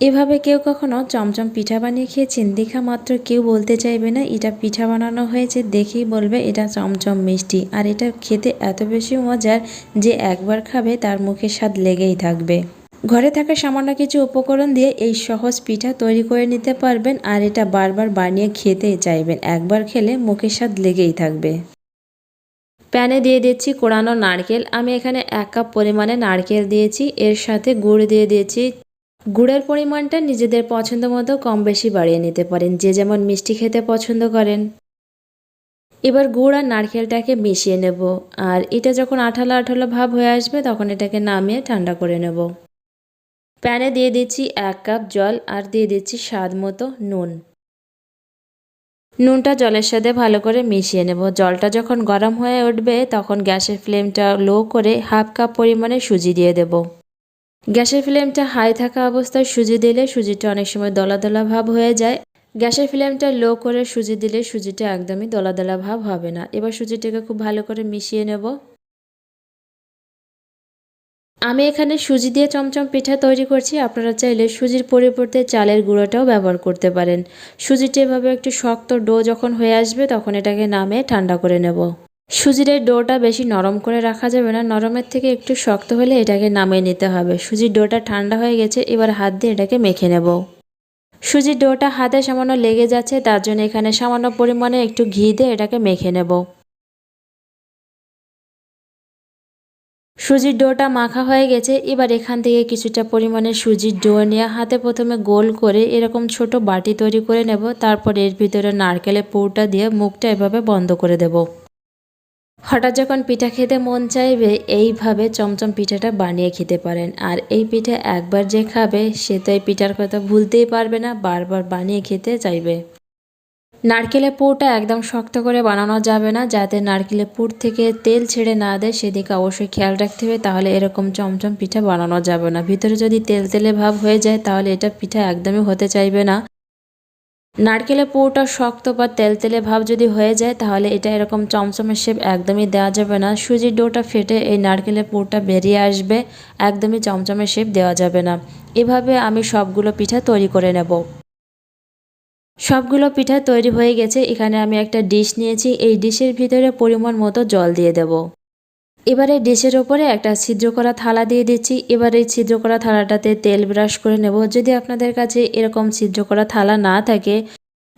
এভাবে কেউ কখনো চমচম পিঠা বানিয়ে খেয়েছেন দেখা মাত্র কেউ বলতে চাইবে না, এটা পিঠা বানানো হয়েছে, দেখেই বলবে এটা চমচম মিষ্টি। আর এটা খেতে এত বেশি মজার যে একবার খাবে তার মুখে স্বাদ লেগেই থাকবে। ঘরে থাকা সামান্য কিছু উপকরণ দিয়ে এই সহজ পিঠা তৈরি করে নিতে পারবেন, আর এটা বারবার বানিয়ে খেতেই চাইবেন। একবার খেলে মুখের স্বাদ লেগেই থাকবে। প্যানে দিয়ে দিচ্ছি কোড়ানো নারকেল। আমি এখানে এক কাপ পরিমাণে নারকেল দিয়েছি। এর সাথে গুড় দিয়ে দিয়েছি গুড়ের পরিমাণটা নিজেদের পছন্দ মতো কম বেশি বাড়িয়ে নিতে পারেন, যে যেমন মিষ্টি খেতে পছন্দ করেন। এবার গুড় আর নারকেলটাকে মিশিয়ে নেব, আর এটা যখন আঠালো আঠালো ভাব হয়ে আসবে তখন এটাকে নামিয়ে ঠান্ডা করে নেব। প্যানে দিয়ে দিচ্ছি এক কাপ জল আর দিয়ে দিচ্ছি স্বাদ মতো নুন। নুনটা জলের সাথে ভালো করে মিশিয়ে নেব। জলটা যখন গরম হয়ে উঠবে তখন গ্যাসের ফ্লেমটা লো করে হাফ কাপ পরিমাণে সুজি দিয়ে দেব। গ্যাসের ফ্লেমটা হাই থাকা অবস্থায় সুজি দিলে সুজিটা অনেক সময় দলা দলা ভাব হয়ে যায়। গ্যাসের ফ্লেমটা লো করে সুজি দিলে সুজিটা একদমই দলা দলা ভাব হবে না। এবার সুজিটাকে খুব ভালো করে মিশিয়ে নেব। আমি এখানে সুজি দিয়ে চমচম পিঠা তৈরি করছি। আপনারা চাইলে সুজির পরিবর্তে চালের গুঁড়োটাও ব্যবহার করতে পারেন। সুজিটা এভাবে একটু শক্ত ডো যখন হয়ে আসবে তখন এটাকে নামে ঠান্ডা করে নেব। সুজির এই ডোটা বেশি নরম করে রাখা যাবে না, নরমের থেকে একটু শক্ত হলে এটাকে নামিয়ে নিতে হবে। সুজির ডোটা ঠান্ডা হয়ে গেছে, এবার হাত দিয়ে এটাকে মেখে নেব। সুজির ডোটা হাতে সামান্য লেগে যাচ্ছে, তার জন্য এখানে সামান্য পরিমাণে একটু ঘি দিয়ে এটাকে মেখে নেব। সুজির ডোটা মাখা হয়ে গেছে, এবার এখান থেকে কিছুটা পরিমাণে সুজির ডো নিয়ে হাতে প্রথমে গোল করে এরকম ছোট বাটি তৈরি করে নেব, তারপর এর ভিতরে নারকেলের পুরটা দিয়ে মুখটা এভাবে বন্ধ করে দেব। হঠাৎ যখন পিঠা খেতে মন চাইবে, এইভাবে চমচম পিঠাটা বানিয়ে খেতে পারেন। আর এই পিঠা একবার যে খাবে, সে তো এই পিঠার কথা ভুলতেই পারবে না, বারবার বানিয়ে খেতে চাইবে। নারকেলের পুরটা একদম শক্ত করে বানানো যাবে না, যাতে নারকেলের পুর থেকে তেল ছেড়ে না দেয়। সেদিকে অবশ্যই খেয়াল রাখতে হবে, তাহলে এরকম চমচম পিঠা বানানো যাবে না। ভিতরে যদি তেল তেলে ভাব হয়ে যায়, তাহলে এটা পিঠা একদমই হতে চাইবে না। নারকেলের পুরোটা শক্ত বা তেলতেলে ভাব যদি হয়ে যায়, তাহলে এটা এরকম চমচমের শেপ একদমই দেওয়া যাবে না। সুজির ডোটা ফেটে এই নারকেলের পুরটা বেরিয়ে আসবে, একদমই চমচমের শেপ দেওয়া যাবে না। এভাবে আমি সবগুলো পিঠা তৈরি করে নেব। সবগুলো পিঠা তৈরি হয়ে গেছে, এখানে আমি একটা ডিশ নিয়েছি। এই ডিশের ভিতরে পরিমাণ মতো জল দিয়ে দেব। এবারে ডিশের ওপরে একটা ছিদ্র করা থালা দিয়ে দিচ্ছি। এবার এই ছিদ্র করা থালাটাতে তেল ব্রাশ করে নেব। যদি আপনাদের কাছে এরকম ছিদ্র করা থালা না থাকে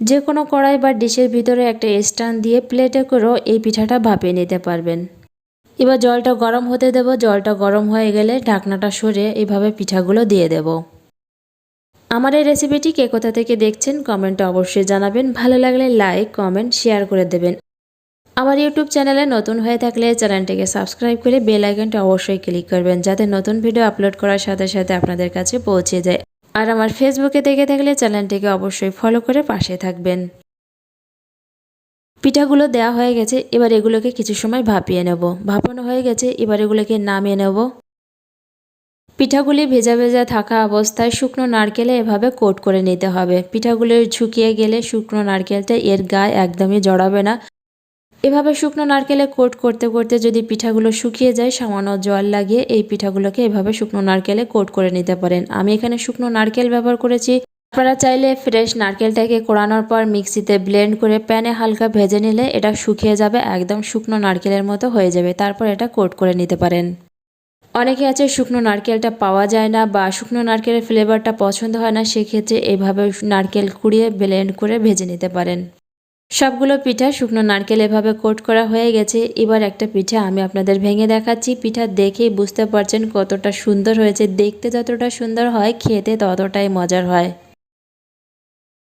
যে কোনো কড়াই বা ডিশের ভিতরে একটা স্ট্যান্ড দিয়ে প্লেটে করেও এই পিঠাটা ভাপিয়ে নিতে পারবেন। এবার জলটা গরম হতে দেব। জলটা গরম হয়ে গেলে ঢাকনাটা সরে এভাবে পিঠাগুলো দিয়ে দেব। আমার এই রেসিপিটি কে কোথা থেকে দেখছেন, কমেন্টে অবশ্যই জানাবেন। ভালো লাগলে লাইক, কমেন্ট, শেয়ার করে দেবেন। আমার ইউটিউব চ্যানেলে নতুন হয়ে থাকলে চ্যানেলটিকে সাবস্ক্রাইব করে বেল আইকনটা অবশ্যই ক্লিক করবেন, যাতে নতুন ভিডিও আপলোড করার সাথে সাথে আপনাদের কাছে পৌঁছে যায়। আর আমার ফেসবুকে দেখে থাকলে চ্যানেলটিকে অবশ্যই ফলো করে পাশে থাকবেন। পিঠাগুলো দেওয়া হয়ে গেছে, এবার এগুলোকে কিছু সময় ভাপিয়ে নেব। ভাপানো হয়ে গেছে, এবার এগুলোকে নামিয়ে নেব। পিঠাগুলি ভেজা ভেজা থাকা অবস্থায় শুকনো নারকেলে এভাবে কোট করে নিতে হবে। পিঠাগুলো শুকিয়ে গেলে শুকনো নারকেলটা এর গায়ে একদমই জড়াবে না। এভাবে শুকনো নারকেলে কোট করতে করতে যদি পিঠাগুলো শুকিয়ে যায়, সামান্য জল লাগিয়ে এই পিঠাগুলোকে এভাবে শুকনো নারকেলে কোট করে নিতে পারেন। আমি এখানে শুকনো নারকেল ব্যবহার করেছি। আপনারা চাইলে ফ্রেশ নারকেলটাকে কোড়ানোর পর মিক্সিতে ব্লেন্ড করে প্যানে হালকা ভেজে নিলে এটা শুকিয়ে যাবে, একদম শুকনো নারকেলের মতো হয়ে যাবে। তারপর এটা কোট করে নিতে পারেন। অনেকে আছে, শুকনো নারকেলটা পাওয়া যায় না বা শুকনো নারকেলের ফ্লেভারটা পছন্দ হয় না, সেক্ষেত্রে এভাবে নারকেল কুড়িয়ে ব্লেন্ড করে ভেজে নিতে পারেন। সবগুলো পিঠা শুকনো নারকেল এভাবে কোট করা হয়ে গেছে। এবার একটা পিঠা আমি আপনাদের ভেঙে দেখাচ্ছি। পিঠা দেখেই বুঝতে পারছেন কতটা সুন্দর হয়েছে। দেখতে যতটা সুন্দর হয়, খেতে ততটাই মজার হয়।